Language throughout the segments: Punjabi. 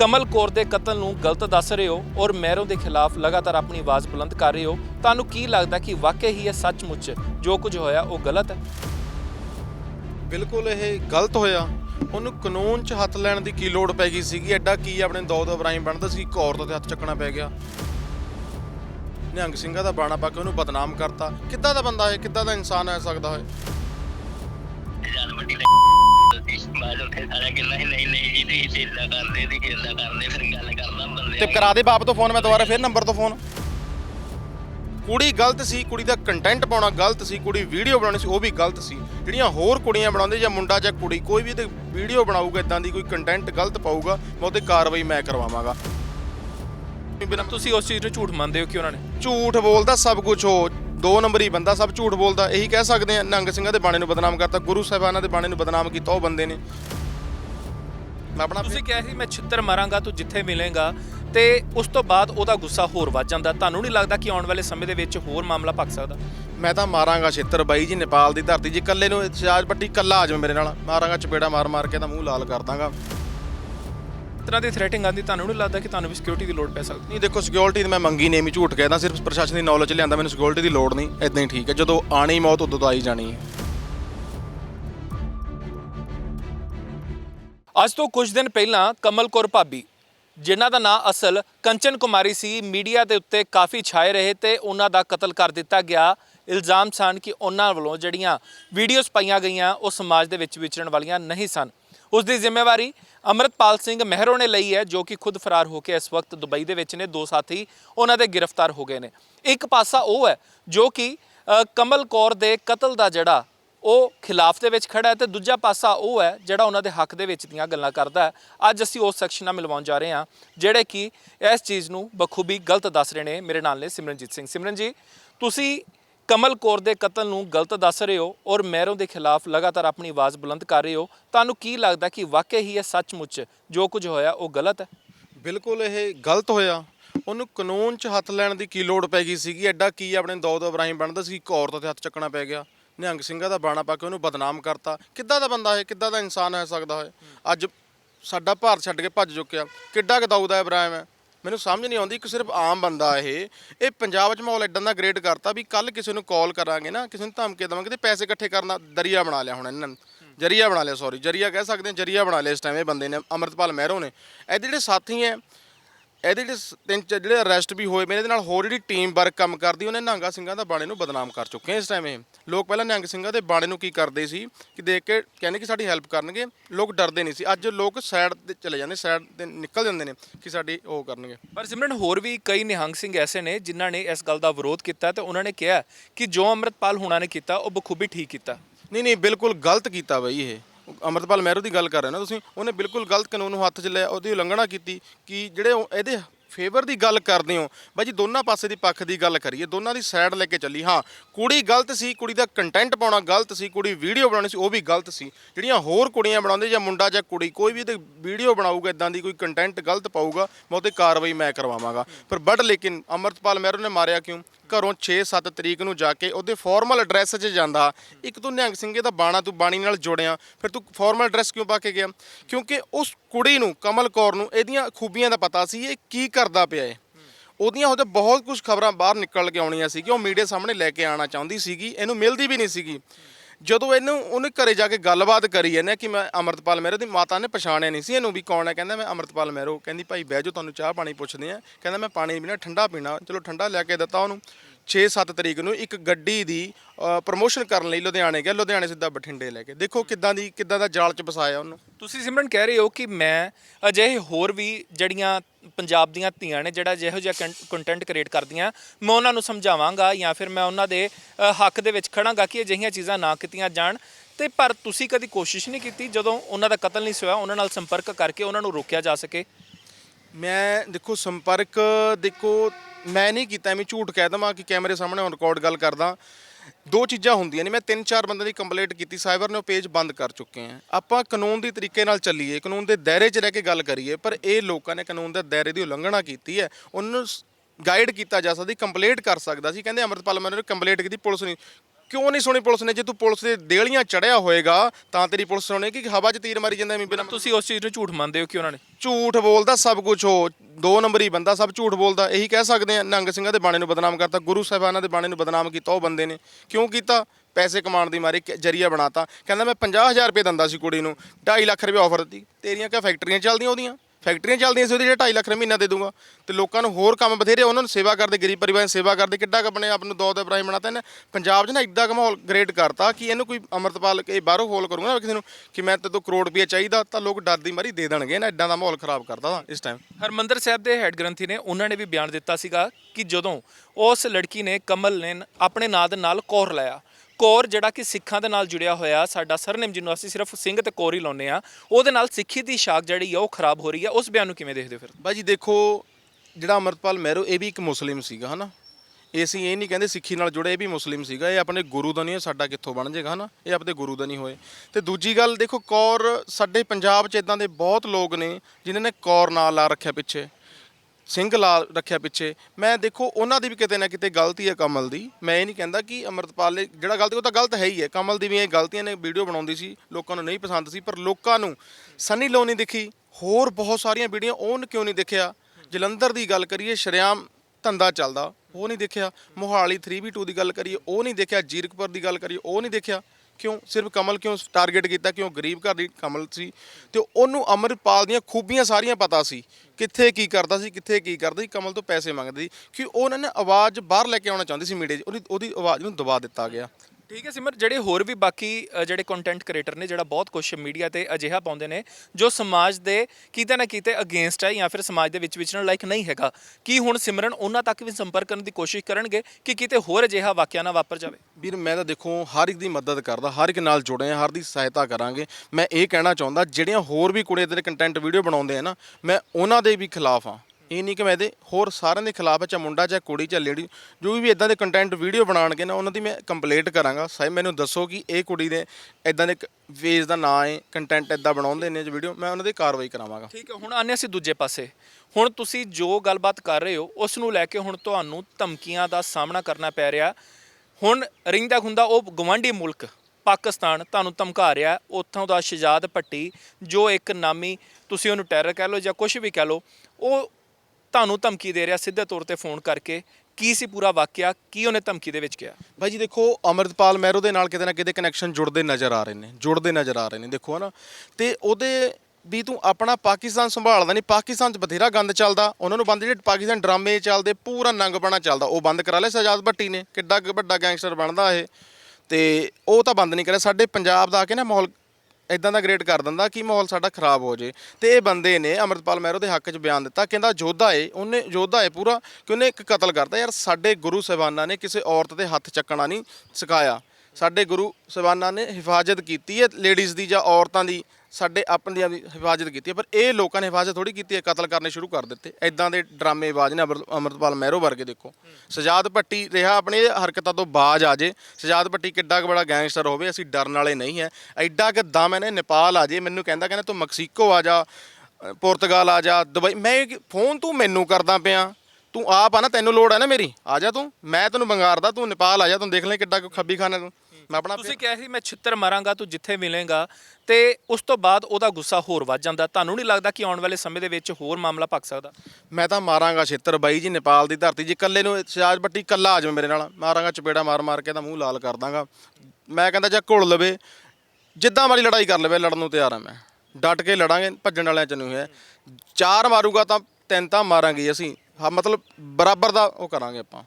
ਕਮਲ ਕੌਰ ਦੇ ਕਤਲ ਨੂੰ ਗਲਤ ਦੱਸ ਰਹੇ ਹੋ ਔਰ ਮਹਿਰੋਂ ਦੇ ਖਿਲਾਫ ਲਗਾਤਾਰ ਆਪਣੀ ਆਵਾਜ਼ ਬੁਲੰਦ ਕਰ ਰਹੇ ਹੋ ਤੁਹਾਨੂੰ ਕੀ ਲੱਗਦਾ ਕਿ ਵਾਕਈ ਹੀ ਇਹ ਸੱਚਮੁੱਚ ਜੋ ਕੁਝ ਹੋਇਆ ਉਹ ਗਲਤ ਹੈ? ਬਿਲਕੁਲ ਇਹ ਗਲਤ ਹੋਇਆ। ਉਹਨੂੰ ਕਾਨੂੰਨ 'ਚ ਹੱਥ ਲੈਣ ਦੀ ਕੀ ਲੋੜ ਪੈ ਗਈ ਸੀਗੀ? ਐਡਾ ਕੀ ਆਪਣੇ ਦੌਦ ਇਬਰਾਹਿਮ ਬਣਦਾ ਸੀ? ਇੱਕ ਔਰਤ ਤੇ ਹੱਥ ਚੱਕਣਾ ਪੈ ਗਿਆ। ਨਿਹੰਗ ਸਿੰਘਾਂ ਦਾ ਬਾਣਾ ਪਾ ਕੇ ਉਹਨੂੰ ਬਦਨਾਮ ਕਰਤਾ। ਕਿੱਦਾਂ ਦਾ ਬੰਦਾ ਹੈ ਕਿੱਦਾਂ ਦਾ ਇਨਸਾਨ ਹੈ ਸਕਦਾ ਹੈ ਜਨ ਵੱਡੀ ਬਾਅਦ ਉੱਥੇ ਸਾਰਾ ਕਿ ਨਹੀਂ ਨਹੀਂ ਨਹੀਂ ਜੀ ਤੁਸੀਂ ਸੇਲਾ ਕਰਦੇ ਦੀ ਸੇਲਾ ਕਰਦੇ ਫਿਰ ਗੱਲ ਕਰਦਾ ਬੰਦੇ ਤੇ ਕਰਾ ਦੇ ਬਾਪ ਤੋਂ ਫੋਨ ਮੈਂ ਦੁਬਾਰਾ ਫਿਰ ਨੰਬਰ ਤੋਂ ਫੋਨ। ਕੁੜੀ ਗਲਤ ਸੀ ਕੁੜੀ ਦਾ ਕੰਟੈਂਟ ਪਾਉਣਾ ਗਲਤ ਸੀ ਕੁੜੀ ਵੀਡੀਓ ਬਣਾਉਣੀ ਸੀ ਉਹ ਵੀ ਗਲਤ ਸੀ। ਜਿਹੜੀਆਂ ਹੋਰ ਕੁੜੀਆਂ ਬਣਾਉਂਦੇ ਜਾਂ ਮੁੰਡਾ ਜਾਂ ਕੁੜੀ ਕੋਈ ਵੀ ਤੇ ਵੀਡੀਓ ਬਣਾਊਗਾ ਇਦਾਂ ਦੀ ਕੋਈ ਕੰਟੈਂਟ ਗਲਤ ਪਾਊਗਾ ਮੈਂ ਉਹਤੇ ਕਾਰਵਾਈ ਮੈਂ ਕਰਵਾਵਾਂਗਾ। ਬਿਨਾਂ ਤੁਸੀਂ ਉਸ ਚੀਜ਼ ਨੂੰ ਝੂਠ ਮੰਨਦੇ ਹੋ ਕਿ ਉਹਨਾਂ ਨੇ? ਝੂਠ ਬੋਲਦਾ ਸਭ ਕੁਝ ਉਹ। ਦੋ ਨੰਬਰੀ ਬੰਦਾ ਸਭ ਝੂਠ ਬੋਲਦਾ ਇਹੀ ਕਹਿ ਸਕਦੇ ਆ ਨੰਗ ਸਿੰਘਾਂ ਦੇ ਬਾਣੇ ਨੂੰ ਬਦਨਾਮ ਕਰਤਾ ਗੁਰੂ ਸਾਹਿਬਾਨਾਂ ਦੇ ਬਾਣੇ ਨੂੰ ਬਦਨਾਮ ਕੀਤਾ ਉਹ ਬੰਦੇ ਨੇ। ਮੈਂ ਆਪਣਾ ਤੁਸੀਂ ਕਿਹਾ ਸੀ ਮੈਂ ਛਿੱਤਰ ਮਾਰਾਂਗਾ ਤੂੰ ਜਿੱਥੇ ਮਿਲੇਗਾ। ਤੇ ਉਸ ਤੋਂ ਬਾਅਦ ਉਹਦਾ ਗੁੱਸਾ ਹੋਰ ਵੱਧ ਜਾਂਦਾ। ਤੁਹਾਨੂੰ ਨਹੀਂ ਲੱਗਦਾ ਕਿ ਆਉਣ ਵਾਲੇ ਸਮੇਂ ਦੇ ਵਿੱਚ ਹੋਰ ਮਾਮਲਾ ਭਖ ਸਕਦਾ? ਮੈਂ ਤਾਂ ਮਾਰਾਂਗਾ ਛੇਤਰ ਬਾਈ ਜੀ ਨੇਪਾਲ ਦੀ ਧਰਤੀ ਜੀ ਇਕੱਲੇ ਨੂੰ ਸ਼ਾਜ ਪੱਟੀ ਇਕੱਲਾ ਆ ਜਾਓ ਮੇਰੇ ਨਾਲ। ਮਾਰਾਂਗਾ ਚਪੇੜਾ ਮਾਰ ਮਾਰ ਕੇ ਤਾਂ ਮੂੰਹ ਲਾਲ ਕਰ ਦਾਂਗਾ। ਤਰ੍ਹਾਂ ਦੀ ਥ੍ਰੈਟਿੰਗ ਆਉਂਦੀ ਤੁਹਾਨੂੰ ਨਹੀਂ ਲੱਗਦਾ ਕਿ ਤੁਹਾਨੂੰ ਵੀ ਸਿਕਿਉਰਿਟੀ ਦੀ ਲੋੜ ਪੈ ਸਕਦੀ? ਨਹੀਂ ਦੇਖੋ ਸਿਕਿਉਰਿਟੀ ਦੀ ਮੈਂ ਮੰਗੀ ਨਹੀਂ ਮੈਂ ਝੂਠ ਕਹਿਦਾ ਸਿਰਫ ਪ੍ਰਸ਼ਾਸਨ ਦੀ ਨੌਲੇਜ ਲਿਆਂਦਾ ਮੈਨੂੰ ਸਿਕਿਉਰਿਟੀ ਦੀ ਲੋੜ ਨਹੀਂ ਇਦਾਂ ਹੀ ਠੀਕ ਹੈ। ਜਦੋਂ ਆਣੀ ਮੌਤ ਉਦੋਂ ਤਾਂ ਆਈ ਜਾਣੀ ਹੈ। ਅੱਜ ਤੋਂ ਕੁਝ ਦਿਨ ਪਹਿਲਾਂ ਕਮਲ ਕੌਰ ਭਾਬੀ ਜਿਨ੍ਹਾਂ ਦਾ ਨਾਂ ਅਸਲ ਕੰਚਨ ਕੁਮਾਰੀ ਸੀ ਮੀਡੀਆ ਦੇ ਉੱਤੇ ਕਾਫੀ ਛਾਏ ਰਹੇ ਤੇ ਉਹਨਾਂ ਦਾ ਕਤਲ ਕਰ ਦਿੱਤਾ ਗਿਆ। ਇਲਜ਼ਾਮ ਸਨ ਕਿ ਉਹਨਾਂ ਵੱਲੋਂ ਜਿਹੜੀਆਂ ਵੀਡੀਓਜ਼ ਪਾਈਆਂ ਗਈਆਂ ਉਹ ਸਮਾਜ ਦੇ ਵਿੱਚ ਵਿਚਰਨ ਵਾਲੀਆਂ ਨਹੀਂ ਸਨ। ਉਸ ਦੀ ਜ਼ਿੰਮੇਵਾਰੀ ਅਮਰਤਪਾਲ ਸਿੰਘ ਮਹਿਰੋ ਨੇ ਲਈ ਹੈ, ਜੋ ਕਿ ਖੁਦ ਫਰਾਰ ਹੋ ਕੇ ਇਸ ਵਕਤ ਦੁਬਈ ਦੇ ਵਿੱਚ ਨੇ। ਦੋ ਸਾਥੀ ਉਹਨਾਂ ਦੇ ਗ੍ਰਿਫਤਾਰ ਹੋ ਗਏ ਨੇ। ਇੱਕ ਪਾਸਾ ਉਹ ਹੈ, ਜੋ ਕਿ ਕਮਲ ਕੌਰ ਦੇ ਕਤਲ ਦਾ ਜਿਹੜਾ ਉਹ ਖਿਲਾਫ ਦੇ ਵਿੱਚ ਖੜਾ ਹੈ ਤੇ ਦੂਜਾ ਪਾਸਾ ਉਹ ਹੈ, ਜਿਹੜਾ ਉਹਨਾਂ ਦੇ ਹੱਕ ਦੇ ਵਿੱਚ ਦੀਆਂ ਗੱਲਾਂ ਕਰਦਾ ਹੈ। ਅੱਜ ਅਸੀਂ ਉਸ ਸੈਕਸ਼ਨ ਨਾਲ ਮਿਲਵਾਉਣ ਜਾ ਰਹੇ ਹਾਂ, ਜਿਹੜੇ ਕਿ ਇਸ ਚੀਜ਼ ਨੂੰ ਬਖੂਬੀ ਗਲਤ ਦੱਸ ਰਹੇ ਨੇ। ਮੇਰੇ ਨਾਲ ਨੇ ਸਿਮਰਨਜੀਤ ਸਿੰਘ। ਸਿਮਰਨ ਜੀ, ਤੁਸੀਂ ਕਮਲ ਕੌਰ ਦੇ ਕਤਲ ਨੂੰ ਗਲਤ ਦੱਸ ਰਹੇ ਹੋ ਔਰ ਮੈਰੋਂ ਦੇ ਖਿਲਾਫ ਲਗਾਤਾਰ ਆਪਣੀ ਆਵਾਜ਼ ਬੁਲੰਦ ਕਰ ਰਹੇ ਹੋ, ਤੁਹਾਨੂੰ ਕੀ ਲੱਗਦਾ ਕਿ ਵਾਕਿਆ ਹੀ ਇਹ ਸੱਚਮੁੱਚ ਜੋ ਕੁਝ ਹੋਇਆ ਉਹ ਗਲਤ ਹੈ? ਬਿਲਕੁਲ ਇਹ ਗਲਤ ਹੋਇਆ। ਉਹਨੂੰ ਕਾਨੂੰਨ 'ਚ ਹੱਥ ਲੈਣ ਦੀ ਕੀ ਲੋੜ ਪੈ ਗਈ ਸੀਗੀ? ਐਡਾ ਕੀ ਆਪਣੇ ਦੌਦ ਇਬਰਾਹਿਮ ਬਣਦਾ ਸੀ ਇੱਕ ਔਰਤ ਤੇ ਹੱਥ ਚੱਕਣਾ ਪੈ ਗਿਆ? ਨਿਹੰਗ ਸਿੰਘਾਂ ਦਾ ਬਾਣਾ ਪਾ ਕੇ ਉਹਨੂੰ ਬਦਨਾਮ ਕਰਤਾ। ਕਿੱਦਾਂ ਦਾ ਬੰਦਾ ਹੈ ਕਿੱਦਾਂ ਦਾ ਇਨਸਾਨ ਹੈ ਸਕਦਾ ਹੈ ਅੱਜ ਸਾਡਾ ਭਾਰਤ ਛੱਡ ਕੇ ਭੱਜ ਚੁੱਕਿਆ। ਕਿੱਡਾ ਕੁ ਦਊ ਦਾ ਇਬਰਾਹਿਮ? ਹੈ ਮੈਨੂੰ ਸਮਝ ਨਹੀਂ ਆਉਂਦੀ ਕਿ ਸਿਰਫ ਆਮ ਬੰਦਾ ਇਹ ਇਹ ਪੰਜਾਬ 'ਚ ਮਾਹੌਲ ਐਡਾ ਦਾ ਗ੍ਰੇਟ ਕਰਤਾ ਵੀ ਕੱਲ ਕਿਸੇ ਨੂੰ ਕਾਲ ਕਰਾਂਗੇ ਨਾ, ਕਿਸੇ ਨੂੰ ਧਮਕੇ ਦੇਵਾਂਗੇ ਤੇ ਪੈਸੇ ਇਕੱਠੇ ਕਰਨਾ ਦਰਿਆ ਬਣਾ ਲਿਆ ਹੁਣ ਇਹਨਾਂ ਨੇ। ਜਰੀਆ ਬਣਾ ਲਿਆ ਸੌਰੀ ਜਰੀਆ ਕਹਿ ਸਕਦੇ ਹਾਂ ਜਰੀਆ ਬਣਾ ਲਿਆ ਇਸ ਟਾਈਮ ਇਹ ਬੰਦੇ ਨੇ, ਅਮਰਤਪਾਲ ਮਹਿਰੋ ਨੇ। ਇਹਦੇ ਜਿਹੜੇ ਸਾਥੀ ਹੈ ਇਹਦੇ ਜਿਹੜੇ ਸ- ਤਿੰਨ ਚ- ਜਿਹੜੇ ਅਰੈਸਟ ਵੀ ਹੋਏ ਮੇਰੇ ਦੇ ਨਾਲ ਹੋਰ ਜਿਹੜੀ ਟੀਮ ਵਰਕ ਕੰਮ ਕਰਦੀ ਉਹਨੇ ਨਿਹੰਗਾ ਸਿੰਘਾਂ ਦਾ ਬਾਣੇ ਨੂੰ ਬਦਨਾਮ ਕਰ ਚੁੱਕੇ ਆ ਇਸ ਟਾਈਮ ਇਹ। ਲੋਕ ਪਹਿਲਾਂ ਨਿਹੰਗ ਸਿੰਘਾਂ ਦੇ ਬਾਣੇ ਨੂੰ ਕੀ ਕਰਦੇ ਸੀ ਕਿ ਦੇਖ ਕੇ ਕਹਿੰਦੇ ਕਿ ਸਾਡੀ ਹੈਲਪ ਕਰਨਗੇ ਲੋਕ ਡਰਦੇ ਨਹੀਂ ਸੀ। ਅੱਜ ਲੋਕ ਸਾਈਡ ਤੇ ਚਲੇ ਜਾਂਦੇ ਸਾਈਡ ਤੇ ਨਿਕਲ ਜਾਂਦੇ ਨੇ ਕਿ ਸਾਡੀ ਉਹ ਕਰਨਗੇ। ਪਰ ਸਿਮਰਨ ਹੋਰ ਵੀ ਕਈ ਨਿਹੰਗ ਸਿੰਘ ਐਸੇ ਨੇ ਜਿਨ੍ਹਾਂ ਨੇ ਇਸ ਗੱਲ ਦਾ ਵਿਰੋਧ ਕੀਤਾ ਤੇ ਉਹਨਾਂ ਨੇ ਕਿਹਾ ਕਿ ਜੋ ਅਮਰਤਪਾਲ ਹੁਣਾਂ ਨੇ ਕੀਤਾ ਉਹ ਬਖੂਬੀ ਠੀਕ ਕੀਤਾ। ਨਹੀਂ ਨਹੀਂ ਬਿਲਕੁਲ ਗਲਤ ਕੀਤਾ ਬਈ ਇਹ। ਅਮਰਤਪਾਲ ਮਹਿਰੂ ਦੀ ਗੱਲ ਕਰ ਰਹੇ ਹੋ ਨਾ ਤੁਸੀਂ, ਉਹਨੇ ਬਿਲਕੁਲ ਗਲਤ ਕਾਨੂੰਨ ਨੂੰ ਹੱਥ 'ਚ ਲਿਆ, ਉਹਦੀ ਉਲੰਘਣਾ ਕੀਤੀ ਕਿ ਜਿਹੜੇ ਉਹ ਇਹਦੇ ਫੇਵਰ ਦੀ ਗੱਲ ਕਰਦੇ ਹੋ, ਬਾਈ ਜੀ ਦੋਨਾਂ ਪਾਸੇ ਦੀ ਪੱਖ ਦੀ ਗੱਲ ਕਰੀਏ, ਦੋਨਾਂ ਦੀ ਸਾਈਡ ਲੈ ਕੇ ਚੱਲੀ, ਹਾਂ, ਕੁੜੀ ਗਲਤ ਸੀ, ਕੁੜੀ ਦਾ ਕੰਟੈਂਟ ਪਾਉਣਾ ਗਲਤ ਸੀ, ਕੁੜੀ ਵੀਡੀਓ ਬਣਾਉਣੀ ਸੀ, ਉਹ ਵੀ ਗਲਤ ਸੀ, ਜਿਹੜੀਆਂ ਹੋਰ ਕੁੜੀਆਂ ਬਣਾਉਂਦੇ ਜਾਂ ਮੁੰਡਾ ਜਾਂ ਕੁੜੀ, ਕੋਈ ਵੀ ਤੇ ਵੀਡੀਓ ਬਣਾਊਗਾ ਇਦਾਂ ਦੀ ਕੋਈ ਕੰਟੈਂਟ ਗਲਤ ਪਾਊਗਾ, ਮੈਂ ਉਹਤੇ ਕਾਰਵਾਈ ਮੈਂ ਕਰਵਾਵਾਂਗਾ। ਪਰ ਬਟ ਲੇਕਿਨ ਅਮਰਤਪਾਲ ਮਹਿਰੂ ਨੇ ਮਾਰਿਆ ਕਿਉਂ? ਘਰੋਂ 6-7 ਤਰੀਕ ਨੂੰ ਜਾ ਕੇ ਉਹਦੇ ਫਾਰਮਲ ਐਡਰੈਸ 'ਚ ਜਾਂਦਾ। ਇੱਕ ਤੂੰ ਨਿਹੰਗ ਸਿੰਘੇ ਦਾ ਬਾਣਾ ਤੂੰ ਬਾਣੀ ਨਾਲ ਜੋੜਿਆ। ਫਿਰ ਤੂੰ ਫਾਰਮਲ ਐਡਰੈਸ ਕਿਉਂ ਪਾ ਕੇ ਗਿਆ? ਕਿਉਂਕਿ ਉਸ ਕੁੜੀ ਨੂੰ, ਕਮਲ ਕੌਰ ਨੂੰ ਇਹਦੀਆਂ ਖੂਬੀਆਂ ਦਾ ਪਤਾ ਸੀ, ਇਹ ਕੀ ਕਰਦਾ ਪਿਆ ਹੈ ਉਹਦੀਆਂ ਉਹਦੇ ਬਹੁਤ ਕੁਝ ਖਬਰਾਂ ਬਾਹਰ ਨਿਕਲ ਕੇ ਆਉਣੀਆਂ ਸੀ ਕਿ ਉਹ ਮੀਡੀਆ ਸਾਹਮਣੇ ਲੈ ਕੇ ਆਉਣਾ ਚਾਹੁੰਦੀ ਸੀਗੀ, ਇਹਨੂੰ ਮਿਲਦੀ ਵੀ ਨਹੀਂ ਸੀਗੀ। ਜਦੋਂ ਇਹਨੂੰ ਉਹਨੇ ਘਰੇ ਜਾ ਕੇ ਗੱਲਬਾਤ ਕਰੀ ਇਹਨੇ ਕਿ ਮੈਂ ਅਮਰਤਪਾਲ ਮਹਿਰੋ ਦੀ ਮਾਤਾ ਨੇ ਪਛਾਣਿਆ ਨਹੀਂ ਸੀ ਇਹਨੂੰ ਵੀ ਕੌਣ ਹੈ? ਕਹਿੰਦਾ ਮੈਂ ਅਮਰਤਪਾਲ ਮਹਿਰੋ। ਕਹਿੰਦੀ, ਭਾਈ ਬਹਿ ਜਾਓ, ਤੁਹਾਨੂੰ ਚਾਹ ਪਾਣੀ ਪੁੱਛਦੇ ਆ ਕਹਿੰਦਾ, ਮੈਂ ਪਾਣੀ ਪੀਣਾ ਠੰਡਾ ਪੀਣਾ। ਚਲੋ ਠੰਡਾ ਲੈ ਕੇ ਦਿੱਤਾ ਉਹਨੂੰ। 6-7 ਤਰੀਕ ਨੂੰ ਇੱਕ ਗੱਡੀ ਦੀ ਪ੍ਰਮੋਸ਼ਨ ਕਰਨ ਲਈ ਲੁਧਿਆਣੇ ਗਿਆ ਲੁਧਿਆਣੇ ਸਿੱਧਾ ਬਠਿੰਡੇ ਲੈ ਕੇ। ਦੇਖੋ ਕਿੱਦਾਂ ਦੀ ਕਿੱਦਾਂ ਦਾ ਜਾਲ 'ਚ ਫਸਾਇਆ ਉਹਨੂੰ। ਤੁਸੀਂ ਸਿਮਰਨ ਕਹਿ ਰਹੇ ਹੋ ਕਿ ਮੈਂ ਅਜਿਹੇ ਹੋਰ ਵੀ ਜਿਹੜੀਆਂ ਪੰਜਾਬ ਦੀਆਂ ਧੀਆਂ ਨੇ ਜਿਹੜਾ ਜਿਹੋ ਜਿਹਾ ਕੰਟੈਂਟ ਕ੍ਰੀਏਟ ਕਰਦੀਆਂ ਮੈਂ ਉਹਨਾਂ ਨੂੰ ਸਮਝਾਵਾਂਗਾ ਜਾਂ ਫਿਰ ਮੈਂ ਉਹਨਾਂ ਦੇ ਹੱਕ ਦੇ ਵਿੱਚ ਖੜਾਂਗਾ ਕਿ ਅਜਿਹੀਆਂ ਚੀਜ਼ਾਂ ਨਾ ਕੀਤੀਆਂ ਜਾਣ। ਤੇ ਪਰ ਤੁਸੀਂ ਕਦੀ ਕੋਸ਼ਿਸ਼ ਨਹੀਂ ਕੀਤੀ ਜਦੋਂ ਉਹਨਾਂ ਦਾ ਕਤਲ ਨਹੀਂ ਹੋਇਆ ਉਹਨਾਂ ਨਾਲ ਸੰਪਰਕ ਕਰਕੇ ਉਹਨਾਂ ਨੂੰ ਰੋਕਿਆ ਜਾ ਸਕੇ? ਮੈਂ ਦੇਖੋ ਸੰਪਰਕ ਦੇਖੋ ਮੈਂ ਨਹੀਂ ਕੀਤਾ ਐਵੇਂ ਝੂਠ ਕਹਿ ਦਵਾਂ ਕਿ ਕੈਮਰੇ ਸਾਹਮਣੇ ਹੁਣ ਰਿਕਾਰਡ ਗੱਲ ਕਰਦਾ। ਦੋ ਚੀਜ਼ਾਂ ਹੁੰਦੀਆਂ ਨੇ ਮੈਂ ਤਿੰਨ ਚਾਰ ਬੰਦਿਆਂ ਦੀ ਕੰਪਲੇਂਟ ਕੀਤੀ ਸਾਈਬਰ ਨੇ ਉਹ ਪੇਜ ਬੰਦ ਕਰ ਚੁੱਕੇ ਆ। ਆਪਾਂ ਕਾਨੂੰਨ ਦੀ ਤਰੀਕੇ ਨਾਲ ਚੱਲੀਏ ਕਾਨੂੰਨ ਦੇ ਦਾਇਰੇ 'ਚ ਰਹਿ ਕੇ ਗੱਲ ਕਰੀਏ ਪਰ ਇਹ ਲੋਕਾਂ ਨੇ ਕਾਨੂੰਨ ਦੇ ਦਾਇਰੇ ਦੀ ਉਲੰਘਣਾ ਕੀਤੀ ਹੈ। ਉਹਨਾਂ ਨੂੰ ਗਾਈਡ ਕੀਤਾ ਜਾ ਸਕਦਾ ਕੰਪਲੇਂਟ ਕਰ ਸਕਦਾ ਸੀ। ਕਹਿੰਦੇ ਅਮਰਤਪਾਲ ਮੈਨੂੰ ਕੰਪਲੇਂਟ ਕੀਤੀ ਪੁਲਿਸ ਨਹੀਂ ਕਿਉਂ ਨਹੀਂ ਸੁਣੀ ਪੁਲਿਸ ਨੇ? ਜੇ ਤੂੰ ਪੁਲਿਸ ਦੇ ਦੇਲੀਆਂ ਚੜਿਆ ਹੋਏਗਾ ਤਾਂ ਤੇਰੀ ਪੁਲਿਸ ਸੁਣੇਗੀ ਕਿ ਹਵਾ 'ਚ ਤੀਰ ਮਾਰੀ ਜਾਂਦਾ ਐਵੇਂ ਬਿਨਾਂ ਤੁਸੀਂ ਉਸ ਚੀਜ਼ ਨੂੰ ਝੂਠ ਮੰਨਦੇ ਹੋ ਕਿ ਉਹਨਾਂ ਨੇ? ਝੂਠ ਬੋਲਦਾ ਸਭ ਕੁਝ ਹੋ ਦੋ ਨੰਬਰੀ ਬੰਦਾ, ਸਭ ਝੂਠ ਬੋਲਦਾ। ਇਹੀ ਕਹਿ ਸਕਦੇ ਆ, ਨੰਗ ਸਿੰਘਾਂ ਦੇ ਬਾਣੇ ਨੂੰ ਬਦਨਾਮ ਕਰਤਾ, ਗੁਰੂ ਸਾਹਿਬਾਨਾਂ ਦੇ ਬਾਣੇ ਨੂੰ ਬਦਨਾਮ ਕੀਤਾ, ਉਹ ਬੰਦੇ ਨੇ। ਕਿਉਂ ਕੀਤਾ? ਪੈਸੇ ਕਮਾਉਣ ਦੀ ਮਾਰੇ ਇੱਕ ਜਰੀਆ ਬਣਾਤਾ। ਕਹਿੰਦਾ, ਮੈਂ 50000 ਰੁਪਏ ਦਿੰਦਾ ਸੀ ਕੁੜੀ ਨੂੰ 2.5 ਲੱਖ ਰੁਪਏ ਆਫਰ ਦਿੱਤੀ। ਤੇਰੀਆਂ ਕਿਆ ਫੈਕਟਰੀਆਂ ਚੱਲਦੀਆਂ ਉਹਦੀਆਂ? ਫੈਕਟਰੀਆਂ ਚੱਲਦੀਆਂ ਸੀ ਉਹਦੇ ਜਿਹੜਾ 2.5 ਲੱਖ ਰੁਪਏ ਮਹੀਨਾ ਦੇ ਦੂੰਗਾ ਤੇ ਲੋਕਾਂ ਨੂੰ ਹੋਰ ਕੰਮ ਬਥੇਰੇ ਉਹਨਾਂ ਨੂੰ ਸੇਵਾ ਕਰਦੇ, ਗਰੀਬ ਪਰਿਵਾਰ ਦੀ ਸੇਵਾ ਕਰਦੇ। ਕਿੱਡਾ ਕੁ ਆਪਣੇ ਆਪ ਨੂੰ ਦੋ ਦੇ ਬਰਾਈ ਬਣਾਤਾ ਇਹਨੇ। ਪੰਜਾਬ 'ਚ ਨਾ ਇੱਦਾਂ ਕੁ ਮਾਹੌਲ ਗ੍ਰੇਟ ਕਰਤਾ ਕਿ ਇਹਨੂੰ ਕੋਈ ਅੰਮ੍ਰਿਤਪਾਲ ਇਹ ਬਾਹਰੋਂ ਹੋਲ ਕਰੂਗਾ ਨਾ ਕਿਸੇ ਨੂੰ ਕਿ ਮੈਂ ਤੇ ਤੋਂ ਕਰੋੜ ਰੁਪਏ ਚਾਹੀਦਾ ਤਾਂ ਲੋਕ ਡਰ ਦੀ ਮਾਰੀ ਦੇ ਦੇਣਗੇ। ਨਾ ਇੱਦਾਂ ਦਾ ਮਾਹੌਲ ਖਰਾਬ ਕਰਦਾ ਵਾ ਇਸ ਟਾਈਮ ਹਰਮੰਦਰ ਸਾਹਿਬ ਦੇ ਹੈੱਡ ਗ੍ਰੰਥੀ ਨੇ ਉਹਨਾਂ ਨੇ ਵੀ ਬਿਆਨ ਦਿੱਤਾ ਸੀਗਾ ਕਿ ਜਦੋਂ ਉਸ ਲੜਕੀ ਨੇ ਕਮਲ ਨੇ ਆਪਣੇ ਨਾਂ ਦੇ ਨਾਲ ਕੌਰ ਲਾਇਆ ਕੌਰ ਜਿਹੜਾ ਕਿ ਸਿੱਖਾਂ ਦੇ ਨਾਲ ਜੁੜਿਆ ਹੋਇਆ ਸਾਡਾ ਸਰਨੇਮ ਜਿਹਨੂੰ ਅਸੀਂ ਸਿਰਫ ਸਿੰਘ ਤੇ ਕੌਰ ਹੀ ਲਾਉਂਦੇ ਆ ਉਹਦੇ ਨਾਲ ਸਿੱਖੀ ਦੀ ਸ਼ਾਖ ਜਿਹੜੀ ਆ ਉਹ ਖਰਾਬ ਹੋ ਰਹੀ ਆ। ਉਸ ਬਿਆਨ ਨੂੰ ਕਿਵੇਂ ਦੇਖਦੇ ਹੋ ਫਿਰ? ਬਾਈ ਜੀ ਦੇਖੋ ਜਿਹੜਾ ਅਮਰਪਾਲ ਮਹਿਰੋ ਇਹ ਵੀ ਇੱਕ ਮੁਸਲਿਮ ਸੀਗਾ ਹਨਾ? ਇਹ ਅਸੀਂ ਇਹ ਨਹੀਂ ਕਹਿੰਦੇ ਸਿੱਖੀ ਨਾਲ ਜੁੜੇ ਇਹ ਵੀ ਮੁਸਲਿਮ ਸੀਗਾ। ਇਹ ਆਪਣੇ ਗੁਰੂ ਦਾ ਨਹੀਂ ਹੈ, ਸਾਡਾ ਕਿੱਥੋਂ ਬਣ ਜਾਏਗਾ ਹਨਾ? ਇਹ ਆਪਣੇ ਗੁਰੂ ਦਾ ਨਹੀਂ ਹੋਏ। ਤੇ ਦੂਜੀ ਗੱਲ ਦੇਖੋ ਕੌਰ ਸਾਡੇ ਪੰਜਾਬ 'ਚ ਇਦਾਂ ਦੇ ਬਹੁਤ ਲੋਕ ਨੇ ਜਿਨ੍ਹਾਂ ਨੇ ਕੌਰ ਨਾਂ ਲਾ ਰੱਖਿਆ ਪਿੱਛੇ। ਸਿੰਘ ਲਾ ਰੱਖਿਆ ਪਿੱਛੇ। ਮੈਂ ਦੇਖੋ, ਉਹਨਾਂ ਦੀ ਵੀ ਕਿਤੇ ਨਾ ਕਿਤੇ ਗਲਤੀ ਹੈ ਕਮਲ ਦੀ। ਮੈਂ ਇਹ ਨਹੀਂ ਕਹਿੰਦਾ ਕਿ ਅਮਰਤਪਾਲ ਨੇ ਜਿਹੜਾ ਗਲਤੀ, ਉਹ ਤਾਂ ਗਲਤ ਹੈ ਹੀ ਹੈ। ਕਮਲ ਦੀ ਵੀ ਇਹ ਗਲਤੀਆਂ ਨੇ, ਵੀਡੀਓ ਬਣਾਉਂਦੀ ਸੀ, ਲੋਕਾਂ ਨੂੰ ਨਹੀਂ ਪਸੰਦ ਸੀ, ਪਰ ਲੋਕਾਂ ਨੂੰ ਸਨੀ ਲੋ ਨਹੀਂ ਦਿਖੀ। ਹੋਰ ਬਹੁਤ ਸਾਰੀਆਂ ਵੀਡੀਓ ਉਹਨ ਕਿਉਂ ਨਹੀਂ ਦਿਖਿਆ? ਜਲੰਧਰ ਦੀ ਗੱਲ ਕਰੀਏ, ਸ਼ਰਿਆਮ ਧੰਦਾ ਚੱਲਦਾ, ਉਹ ਨਹੀਂ ਦੇਖਿਆ। ਮੋਹਾਲੀ 3v2 ਦੀ ਗੱਲ ਕਰੀਏ, ਉਹ ਨਹੀਂ ਦੇਖਿਆ। ਜੀਰਕਪੁਰ ਦੀ ਗੱਲ ਕਰੀਏ, ਉਹ ਨਹੀਂ ਦੇਖਿਆ। ਕਿਉਂ? ਸਿਰਫ ਕਮਲ ਕਿਉਂ ਟਾਰਗੇਟ ਕੀਤਾ? ਕਿਉਂ ਗਰੀਬ ਘਰ ਦੀ ਕਮਲ ਸੀ? ਤੇ ਉਹਨੂੰ ਅਮਰਪਾਲ ਦੀਆਂ ਖੂਬੀਆਂ ਸਾਰੀਆਂ ਪਤਾ ਸੀ ਕਿੱਥੇ ਕੀ ਕਰਦਾ ਸੀ, ਕਿੱਥੇ ਕੀ ਕਰਦਾ ਸੀ, ਕਮਲ ਤੋਂ ਪੈਸੇ ਮੰਗਦਾ ਸੀ। ਕਿ ਉਹਨਾਂ ਨੇ ਆਵਾਜ਼ ਬਾਹਰ ਲੈ ਕੇ ਆਉਣਾ ਚਾਹੁੰਦੀ ਸੀ ਮੀਡੀਆ 'ਚ, ਉਹਦੀ ਉਹਦੀ ਆਵਾਜ਼ ਨੂੰ ਦਬਾ ਦਿੱਤਾ ਗਿਆ। ਠੀਕ ਹੈ ਸਿਮਰ ਜਿਹੜੇ ਹੋਰ ਵੀ ਬਾਕੀ ਅ, ਜਿਹੜੇ ਕੰਟੈਂਟ ਕ੍ਰੀਏਟਰ ਨੇ ਜਿਹੜਾ ਬਹੁਤ ਕੁਝ ਮੀਡੀਆ ਤੇ ਅਜਿਹਾ ਪਾਉਂਦੇ ਨੇ ਜੋ ਸਮਾਜ ਦੇ ਕਿਤੇ ਨਾ ਕਿਤੇ ਅਗੇਂਸਟ ਹੈ ਜਾਂ ਫਿਰ ਸਮਾਜ ਦੇ ਵਿੱਚ ਵਿਚਰਨ ਲਾਇਕ ਨਹੀਂ ਹੈਗਾ ਕੀ ਹੁਣ ਸਿਮਰਨ ਉਹਨਾਂ ਤੱਕ ਵੀ ਸੰਪਰਕ ਕਰਨ ਦੀ ਕੋਸ਼ਿਸ਼ ਕਰਨਗੇ ਕਿ ਕਿਤੇ ਹੋਰ ਅਜਿਹਾ ਵਾਕਿਆ ਨਾ ਵਾਪਰ ਜਾਵੇ? ਵੀਰ ਮੈਂ ਤਾਂ ਦੇਖੋ ਹਰ ਇੱਕ ਦੀ ਮਦਦ ਕਰਦਾ ਹਰ ਇੱਕ ਨਾਲ ਜੁੜੇ ਹਾਂ ਹਰ ਦੀ ਸਹਾਇਤਾ ਕਰਾਂਗੇ। ਮੈਂ ਇਹ ਕਹਿਣਾ ਚਾਹੁੰਦਾ ਜਿਹੜੀਆਂ ਹੋਰ ਵੀ ਕੁੜੇ ਇਦਾਂ ਕੰਟੈਂਟ ਵੀਡੀਓ ਬਣਾਉਂਦੇ ਆ ਨਾ ਮੈਂ ਉਹਨਾਂ ਦੇ ਵੀ ਖਿਲਾਫ ਹਾਂ। ਇਹ ਨਹੀਂ ਕਿ ਮੈਂ ਇਹਦੇ ਹੋਰ ਸਾਰਿਆਂ ਦੇ ਖਿਲਾਫ ਚਾਹੇ ਮੁੰਡਾ, ਚਾਹੇ ਕੁੜੀ, ਚਾਹੇ ਲੇਡੀ, ਜੋ ਵੀ ਇਦਾਂ ਦੇ ਕੰਟੈਂਟ ਵੀਡੀਓ ਬਣਾਉਣਗੇ ਨਾ, ਉਹਨਾਂ ਦੀ ਮੈਂ ਕੰਪਲੇਂਟ ਕਰਾਂਗਾ। ਸਾਹਿਬ, ਮੈਨੂੰ ਦੱਸੋ ਕਿ ਇਹ ਕੁੜੀ ਦੇ ਇਦਾਂ ਦੇ ਵੇਜ ਦਾ ਨਾਂ ਹੈ ਕੰਟੈਂਟ ਇਦਾਂ ਬਣਾਉਂਦੇ ਨੇ ਵੀਡੀਓ ਮੈਂ ਉਹਨਾਂ ਦੀ ਕਾਰਵਾਈ ਕਰਾਵਾਂਗਾ। ਠੀਕ ਹੈ, ਹੁਣ ਆਨੇ ਅਸੀਂ ਦੂਜੇ ਪਾਸੇ। ਹੁਣ ਤੁਸੀਂ ਜੋ ਗੱਲਬਾਤ ਕਰ ਰਹੇ ਹੋ, ਉਸ ਨੂੰ ਲੈ ਕੇ ਹੁਣ ਤੁਹਾਨੂੰ ਧਮਕੀਆਂ ਦਾ ਸਾਹਮਣਾ ਕਰਨਾ ਪੈ ਰਿਹਾ। ਹੁਣ ਰਿੰਗਦਾ ਖੁੰਦਾ, ਉਹ ਗਵਾਂਢੀ ਮੁਲਕ, ਪਾਕਿਸਤਾਨ, ਤੁਹਾਨੂੰ ਧਮਕਾ ਰਿਹਾ, ਉੱਥੋਂ ਦਾ ਸ਼ਜਾਦ ਭੱਟੀ, ਜੋ ਇੱਕ ਨਾਮੀ, ਤੁਸੀਂ ਉਹਨੂੰ ਟੈਰਰ ਕਹਿ ਲਓ ਜਾਂ ਕੁਝ ਵੀ ਕਹਿ ਲਓ, ਉਹ ਤੁਹਾਨੂੰ ਧਮਕੀ ਦੇ ਰਿਹਾ ਸਿੱਧੇ ਤੌਰ ਤੇ ਫੋਨ ਕਰਕੇ, ਕੀ ਸੀ ਪੂਰਾ ਵਾਕਿਆ, ਕੀ ਉਹਨੇ ਧਮਕੀ ਦੇ ਵਿੱਚ ਕਿਹਾ? ਭਾਈ ਜੀ ਦੇਖੋ, ਅਮਰਤਪਾਲ ਮਹਿਰੋ ਦੇ ਨਾਲ ਕਿਤੇ ਨਾ ਕਿਤੇ ਕਨੈਕਸ਼ਨ ਜੁੜਦੇ ਨਜ਼ਰ ਆ ਰਹੇ ਨੇ, ਜੁੜਦੇ ਨਜ਼ਰ ਆ ਰਹੇ ਨੇ, ਦੇਖੋ ਹਨਾ। ਤੇ ਉਹਦੇ ਵੀ ਤੂੰ ਆਪਣਾ ਪਾਕਿਸਤਾਨ ਸੰਭਾਲਦਾ ਨਹੀਂ ਪਾਕਿਸਤਾਨ 'ਚ ਬਥੇਰਾ ਗੰਦ ਚੱਲਦਾ, ਉਹਨਾਂ ਨੂੰ ਬੰਦ ਜਿਹੜੇ ਪਾਕਿਸਤਾਨ ਡਰਾਮੇ ਚੱਲਦੇ, ਪੂਰਾ ਨੰਗ ਬਣਾ ਚੱਲਦਾ, ਉਹ ਬੰਦ ਕਰਾ ਲਿਆ ਸਜਾਦ ਭੱਟੀ ਨੇ, ਕਿੱਡਾ ਵੱਡਾ ਗੈਂਗਸਟਰ ਬਣਦਾ ਇਹ। ਤੇ ਉਹ ਤਾਂ ਬੰਦ ਨਹੀਂ ਕਰਿਆ, ਸਾਡੇ ਪੰਜਾਬ ਦਾ ਆ ਕੇ ਨਾ ਮਾਹੌਲ ਇਦਾਂ ਦਾ ਗ੍ਰੇਡ ਕਰ ਦਿੰਦਾ ਕਿ ਮਾਹੌਲ ਸਾਡਾ ਖਰਾਬ ਹੋ ਜੇ। ਤੇ ਇਹ ਬੰਦੇ ਨੇ ਅਮਰਤਪਾਲ ਮਹਿਰੋ ਦੇ ਹੱਕ 'ਚ ਬਿਆਨ ਦਿੱਤਾ। ਕਹਿੰਦਾ ਯੋਧਾ ਏ, ਉਹਨੇ ਯੋਧਾ ਏ ਪੂਰਾ ਕਿ ਉਹਨੇ ਇੱਕ ਕਤਲ ਕਰਤਾ। ਯਾਰ ਸਾਡੇ ਗੁਰੂ ਸਾਹਿਬਾਨਾਂ ਨੇ ਕਿਸੇ ਔਰਤ ਦੇ ਹੱਥ ਚੱਕਣਾ ਨਹੀਂ ਸਿਖਾਇਆ। ਸਾਡੇ ਗੁਰੂ ਸਾਹਿਬਾਨਾਂ ਨੇ ਹਿਫਾਜ਼ਤ ਕੀਤੀ ਹੈ ਲੇਡੀਜ਼ ਦੀ ਜਾਂ ਔਰਤਾਂ ਦੀ। ਸਾਡੇ ਆਪਣੀਆਂ ਦੀ ਹਿਫਾਜ਼ਤ ਕੀਤੀ ਹੈ ਪਰ ਇਹ ਲੋਕਾਂ ਨੇ ਹਿਫਾਜ਼ਤ ਥੋੜੀ ਕੀਤੀ ਹੈ ਕਤਲ ਕਰਨੇ ਸ਼ੁਰੂ ਕਰ ਦਿੱਤੇ। ਐਦਾਂ ਦੇ ਡਰਾਮੇ ਬਾਜ਼ ਨੇ ਅਮਰ- ਅਮਰਤਪਾਲ ਮਹਿਰੋ ਵਰਗੇ ਦੇਖੋ। ਸਜਾਦ ਭੱਟੀ ਰਿਹਾ ਆਪਣੀ ਹਰਕਤਾਂ ਤੋਂ ਬਾਜ਼ ਆ ਜੇ। ਸਜਾਦ ਭੱਟੀ ਕਿੱਡਾ ਕੁ ਬੜਾ ਗੈਂਗਸਟਰ ਹੋਵੇ ਅਸੀਂ ਡਰਨ ਵਾਲੇ ਨਹੀਂ ਹੈ। ਐਡਾ ਕਿ ਦਮ ਇਹਨੇ ਨੇਪਾਲ ਆ ਜੇ। ਮੈਨੂੰ ਕਹਿੰਦਾ ਕਹਿੰਦਾ ਤੂੰ ਮੈਕਸੀਕੋ ਆ ਜਾ ਅ, ਪੁਰਤਗਾਲ ਆ ਜਾ ਦੁਬਈ। ਮੈਂ ਫੋਨ ਤੂੰ ਮੈਨੂੰ ਕਰਦਾ ਪਿਆ। ਤੂੰ ਆਪ ਆ ਨਾ ਤੈਨੂੰ ਲੋੜ ਹੈ ਨਾ ਮੇਰੀ। ਆ ਜਾ ਤੂੰ ਮੈਂ ਤੈਨੂੰ ਬੰਗਾਰ ਦਾ ਤੂੰ ਨੇਪਾਲ ਆ ਜਾ ਤੂੰ ਦੇਖ ਲੈ ਕਿੱਡਾ ਕੁ ਖੱਬੀ ਖਾਨਾ ਤੂੰ। ਮੈਂ ਆਪਣਾ ਤੁਸੀਂ ਕਿਹਾ ਸੀ ਮੈਂ ਛਿੱਤਰ ਮਾਰਾਂਗਾ ਤੂੰ ਜਿੱਥੇ ਮਿਲੇਗਾ। ਤੇ ਉਸ ਤੋਂ ਬਾਅਦ ਉਹਦਾ ਗੁੱਸਾ ਹੋਰ ਵੱਧ ਜਾਂਦਾ। ਤੁਹਾਨੂੰ ਨਹੀਂ ਲੱਗਦਾ ਕਿ ਆਉਣ ਵਾਲੇ ਸਮੇਂ ਦੇ ਵਿੱਚ ਹੋਰ ਮਾਮਲਾ ਭਖ ਸਕਦਾ? ਮੈਂ ਤਾਂ ਮਾਰਾਂਗਾ ਛੇਤਰ ਬਾਈ ਜੀ ਨੇਪਾਲ ਦੀ ਧਰਤੀ ਜੇ। ਇਕੱਲੇ ਨੂੰ ਸਿਆਜ ਪੱਟੀ ਇਕੱਲਾ ਆ ਜਾਵੇ ਮੇਰੇ ਨਾਲ। ਮਾਰਾਂਗਾ ਚਪੇੜਾ ਮਾਰ ਮਾਰ ਕੇ ਤਾਂ ਮੂੰਹ ਲਾਲ ਕਰ ਦਾਂਗਾ। ਮੈਂ ਕਹਿੰਦਾ ਜੇ ਘੁਲ ਲਵੇ ਜਿੱਦਾਂ ਮਾਰੀ ਲੜਾਈ ਕਰ ਲਵੇ ਲੜਨ ਨੂੰ ਤਿਆਰ ਆ ਮੈਂ। ਡਟ ਕੇ ਲੜਾਂਗੇ ਭੱਜਣ ਵਾਲਿਆਂ ਚ ਨਹੀਂ ਹੈ ਚਾਰ ਮਾਰੂਗਾ ਤਾਂ ਤਿੰਨ ਤਾਂ ਮਾਰਾਂਗੇ ਅਸੀਂ। ਹਾਂ ਮਤਲਬ ਬਰਾਬਰ ਦਾ ਉਹ ਕਰਾਂਗੇ ਆਪਾਂ।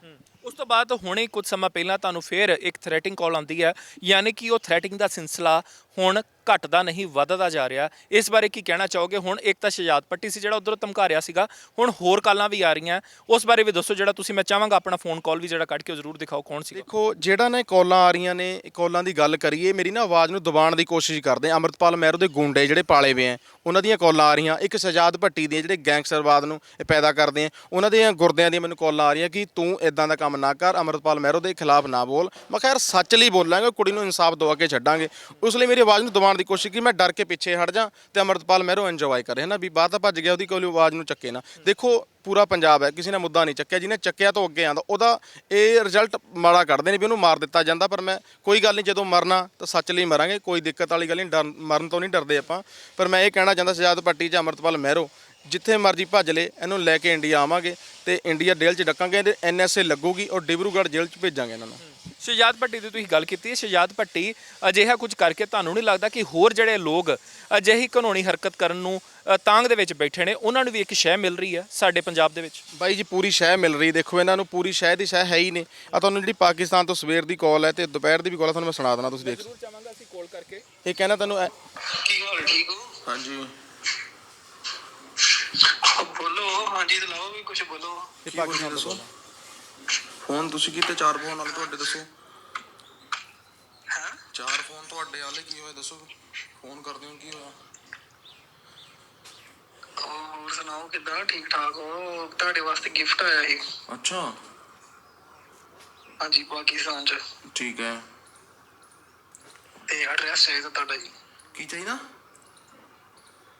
ਉਸ ਤੋਂ ਬਾਅਦ ਹੁਣੇ ਕੁਝ ਸਮਾਂ ਪਹਿਲਾਂ ਤੁਹਾਨੂੰ ਫੇਰ ਇੱਕ ਥ੍ਰੈਟਿੰਗ ਕਾਲ ਆਉਂਦੀ ਹੈ, ਯਾਨੀ ਕਿ ਉਹ ਥ੍ਰੈਟਿੰਗ ਦਾ ਸਿਲਸਿਲਾ ਹੁਣ ਘਟਦਾ ਨਹੀਂ, ਵੱਧਦਾ ਜਾ ਰਿਹਾ। ਇਸ ਬਾਰੇ ਕੀ ਕਹਿਣਾ ਚਾਹੋਗੇ? ਹੁਣ ਇੱਕ ਤਾਂ ਸ਼ਜਾਦ ਪੱਟੀ ਸੀ ਜਿਹੜਾ ਉਧਰੋਂ ਧਮਕਾ ਰਿਹਾ ਸੀਗਾ। ਹੁਣ ਹੋਰ ਕਾਲਾਂ ਵੀ ਆ ਰਹੀਆਂ। ਉਸ ਬਾਰੇ ਵੀ ਦੱਸੋ ਜਿਹੜਾ ਤੁਸੀਂ, ਮੈਂ ਚਾਹਾਂਗਾ ਆਪਣਾ ਫੋਨ ਕਾਲ ਵੀ ਜਿਹੜਾ ਕੱਢ ਕੇ ਜ਼ਰੂਰ ਦਿਖਾਓ, ਕੌਣ ਸੀ ਦੇਖੋ, ਜਿਹੜਾ ਨੇ ਕਾਲਾਂ ਆ ਰਹੀਆਂ ਨੇ, ਇਹ ਕਾਲਾਂ ਦੀ ਗੱਲ ਕਰੀਏ, ਮੇਰੀ ਨਾ ਆਵਾਜ਼ ਨੂੰ ਦਬਾਉਣ ਦੀ ਕੋਸ਼ਿਸ਼ ਕਰਦੇ ਆ ਅਮਰਤਪਾਲ ਮਹਿਰੂ ਦੇ ਗੁੰਡੇ ਜਿਹੜੇ ਪਾਲੇ ਹੋਏ ਆ, ਉਹਨਾਂ ਦੀਆਂ ਕਾਲਾਂ ਆ ਰਹੀਆਂ। ਇੱਕ ਸਜਾਦ ਭੱਟੀ ਦੀਆਂ ਜਿਹੜੇ ਗੈਂਗਸਟਰਵਾਦ ਨੂੰ ਇਹ ਪੈਦਾ ਕਰਦੇ ਆ, ਉਹਨਾਂ ਦੀਆਂ ਗੁਰਦਿਆਂ ਦੀਆਂ ਮੈਨੂੰ ਕਾਲਾਂ ਆ ਰਹੀਆਂ ਕਿ ਤੂੰ ਇਦਾਂ ਦਾ ਕੰਮ ਨਾ ਕਰ, ਅਮਰਤਪਾਲ ਮਹਿਰੂ ਦੇ ਖਿਲਾਫ ਨਾ ਬੋਲ। ਮੈਂ ਖੈਰ ਸੱਚ ਲਈ ਬੋਲਾਂਗਾ, ਕੁੜੀ ਨੂੰ ਇਨਸਾਫ ਦਵਾ ਕੇ ਛੱਡਾਂਗੇ। ਉਸ ਲਈ ਮੇਰੀ ਆਵਾਜ਼ ਨੂੰ ਦਬਾਉਣ ਦੀ ਕੋਸ਼ਿਸ਼ ਕੀਤੀ, ਮੈਂ ਡਰ ਕੇ ਪਿੱਛੇ ਹਟ ਜਾ ਤੇ ਅਮਰਤਪਾਲ ਮਹਿਰੋ ਇੰਜੋਏ ਕਰੇ ਨਾ ਵੀ ਬਾਹਰ ਤਾਂ ਭੱਜ ਗਿਆ, ਉਹਦੀ ਕੋਈ ਆਵਾਜ਼ ਨੂੰ ਚੱਕੇ ਨਾ। ਦੇਖੋ, ਪੂਰਾ ਪੰਜਾਬ ਹੈ, ਕਿਸੇ ਨੇ ਮੁੱਦਾ ਨਹੀਂ ਚੱਕਿਆ, ਜਿਹਨੇ ਚੱਕਿਆ ਤਾਂ ਉਹ ਅੱਗੇ ਆਂਦਾ ਉਹਦਾ ਇਹ ਰਿਜ਼ਲਟ ਮਾੜਾ ਕੱਢਦੇ ਨੇ ਵੀ ਉਹਨੂੰ ਮਾਰ ਦਿੱਤਾ ਜਾਂਦਾ, ਪਰ ਮੈਂ ਕੋਈ ਗੱਲ ਨਹੀਂ, ਜਦੋਂ ਮਰਨਾ ਤਾਂ ਸੱਚ ਲਈ ਮਰਾਂਗੇ, ਕੋਈ ਦਿੱਕਤ ਵਾਲੀ ਗੱਲ ਨਹੀਂ, ਡਰ, ਮਰਨ ਤੋਂ ਨਹੀਂ ਡਰਦੇ ਆਪਾਂ। ਪਰ ਮੈਂ ਇਹ ਕਹਿਣਾ ਚਾਹੁੰਦਾ, ਸਜਾਦ ਪੱਟੀ 'ਚ ਅਮਰਤਪਾਲ ਮਹਿਰੋ, ਜਿੱਥੇ ਮਰਜ਼ੀ ਭੱਜ ਲੇ, ਇਹਨੂੰ ਲੈ ਕੇ ਇੰਡੀਆ ਆਵਾਂਗੇ ਤੇ ਇੰਡੀਆ ਜੇਲ੍ਹ 'ਚ ਡੱਕਾਂਗੇ ਤੇ ਐਨਐਸਏ ਲੱਗੂਗੀ ਔਰ ਡਿਬਰੂਗੜ੍ਹ ਜੇਲ੍ਹ 'ਚ ਭੇਜਾਂਗੇ ਇਹਨਾਂ ਨੂੰ। ਸ਼ਜਾਦ ਭੱਟੀ ਦੀ ਤੁਸੀਂ ਗੱਲ ਕੀਤੀ ਹੈ ਸ਼ਜਾਦ ਭੱਟੀ ਅਜਿਹਾ ਕੁਝ ਕਰਕੇ ਤੁਹਾਨੂੰ ਨਹੀਂ ਲੱਗਦਾ ਕਿ ਹੋਰ ਜਿਹੜੇ ਲੋਕ ਅਜਿਹੀ ਕਾਨੂੰਨੀ ਹਰਕਤ ਕਰਨ ਨੂੰ ਤਾਂਗ ਦੇ ਵਿੱਚ ਬੈਠੇ ਨੇ ਉਹਨਾਂ ਨੂੰ ਵੀ ਇੱਕ ਸ਼ੈ ਮਿਲ ਰਹੀ ਹੈ ਸਾਡੇ ਪੰਜਾਬ ਦੇ ਵਿੱਚ? ਬਾਈ ਜੀ ਪੂਰੀ ਸ਼ਹਿ ਮਿਲ ਰਹੀ ਦੇਖੋ ਇਹਨਾਂ ਨੂੰ ਪੂਰੀ ਸ਼ਹਿ ਦੀ ਸ਼ਹਿ ਹੈ ਹੀ ਨਹੀਂ। ਆ ਤੁਹਾਨੂੰ ਜਿਹੜੀ ਪਾਕਿਸਤਾਨ ਤੋਂ ਸਵੇਰ ਦੀ ਕਾਲ ਹੈ ਤੇ ਦੁਪਹਿਰ ਦੀ ਵੀ ਕਾਲ ਹੈ ਤੁਹਾਨੂੰ ਮੈਂ ਸੁਣਾ ਦੇਣਾ ਤੁਸੀਂ ਦੇਖ ਜ਼ਰੂਰ ਚਾਹਾਂਗਾ ਅਸੀਂ ਕਾਲ ਕਰਕੇ। ਇਹ ਕਹਿੰਦਾ ਐ- ਕੀ ਹਾਲ ਠੀਕ ਹੋ? ਹਾਂਜੀ। ਬੋਲੋ ਹਾਂਜੀ ਲਾਓ ਵੀ ਕੁਝ ਬੋਲੋ। ਇਹ ਪਾਕਿਸਤਾਨ ਤੋਂ। ਫੋਨ ਤੁਸੀਂ ਕੀਤੇ? ਚਾਰ ਫੋਨ ਵਾਲੇ ਤੁਹਾਡੇ ਦੱਸੋ। ਹਾਂ? ਚਾਰ ਫੋਨ ਤੁਹਾਡੇ ਵਾਲੇ ਕੀ ਹੋਇਆ ਦੱਸੋ? ਫੋਨ ਕਰਦੇ ਹੋ ਕੀ ਹੋਇਆ? ਹੋਰ ਸੁਣਾਓ ਕਿਦਾਂ? ਠੀਕ ਠਾਕ ਹੋ? ਤੁਹਾਡੇ ਵਾਸਤੇ ਗਿਫਟ ਆਇਆ ਸੀ। ਅੱਛਾ। ਹਾਂਜੀ ਪਾਕਿਸਤਾਨ ਚ ਠੀਕ ਹੈ। ਤੇ ਐਡਰੈਸ ਚਾਹੀਦਾ ਤੁਹਾਡਾ ਜੀ। ਕੀ ਚਾਹੀਦਾ?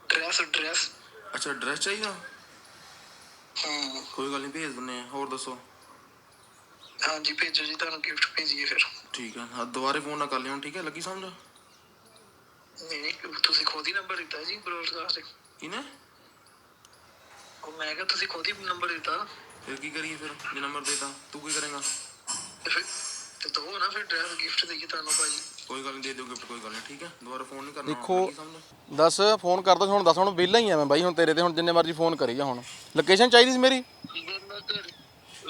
ਐਡਰੈਸ ਐਡਰੈਸ ਅੱਛਾ ਐਡਰੈਸ ਚਾਹੀਦਾ? ਹੂੰ। ਕੋਈ ਗੱਲ ਨਹੀਂ ਭੇਜ ਦਿੰਨੇ ਆ ਹੋਰ ਦੱਸੋ। ਹਾਂਜੀ ਭੇਜੋ ਜੀ ਤੁਹਾਨੂੰ ਗਿਫਟ ਭੇਜੀਏ ਫਿਰ। ਠੀਕ ਹੈ ਹਾਂ ਦੁਬਾਰੇ ਫੋਨ ਨਾ ਕਰ ਲਿਓ ਠੀਕ ਹੈ ਲੱਗੀ ਸਮਝ? ਨਹੀਂ ਨਹੀਂ, ਤੁਸੀਂ ਖੁਦ ਹੀ ਨੰਬਰ ਦਿੱਤਾ ਜੀ ਬ੍ਰੋਡਕਾਸਟ ਕਿਨੇ ਉਹ ਮੈਂ ਕਿਹਾ ਤੁਸੀਂ ਖੁਦ ਹੀ ਨੰਬਰ ਦਿੱਤਾ। ਫਿਰ ਕੀ ਕਰੀਏ ਫਿਰ ਜੇ ਨੰਬਰ ਦੇਤਾ ਤੂੰ ਕੀ ਕਰੇਗਾ? ਤੇ ਫਿਰ ਤੇ ਦੋ ਨਾ ਫਿਰ ਐਡਰੈਸ ਗਿਫਟ ਦੇਈਏ ਤੁਹਾਨੂੰ ਭਾਜੀ। ਕੋਈ ਗੱਲ ਨਹੀਂ ਦੇ ਦਿਓ ਗਿਫਟ ਕੋਈ ਗੱਲ ਨਹੀਂ ਠੀਕ ਹੈ? ਦੁਬਾਰਾ ਫੋਨ ਨਹੀਂ ਕਰਨਾ ਦੇਖੋ ਲੱਗੀ ਸਮਝ? ਦੱਸ ਫੋਨ ਕਰਦਾ ਹੁਣ ਦੱਸ ਹੁਣ ਵਿਹਲਾ ਹੀ ਆ ਮੈਂ ਬਾਈ ਹੁਣ ਤੇਰੇ ਤੇ ਹੁਣ ਜਿੰਨੇ ਮਰਜ਼ੀ ਫੋਨ ਕਰੀ ਜਾ ਹੁਣ। ਲੋਕੇਸ਼ਨ ਚਾਹੀਦੀ ਸੀ ਮੇਰੀ?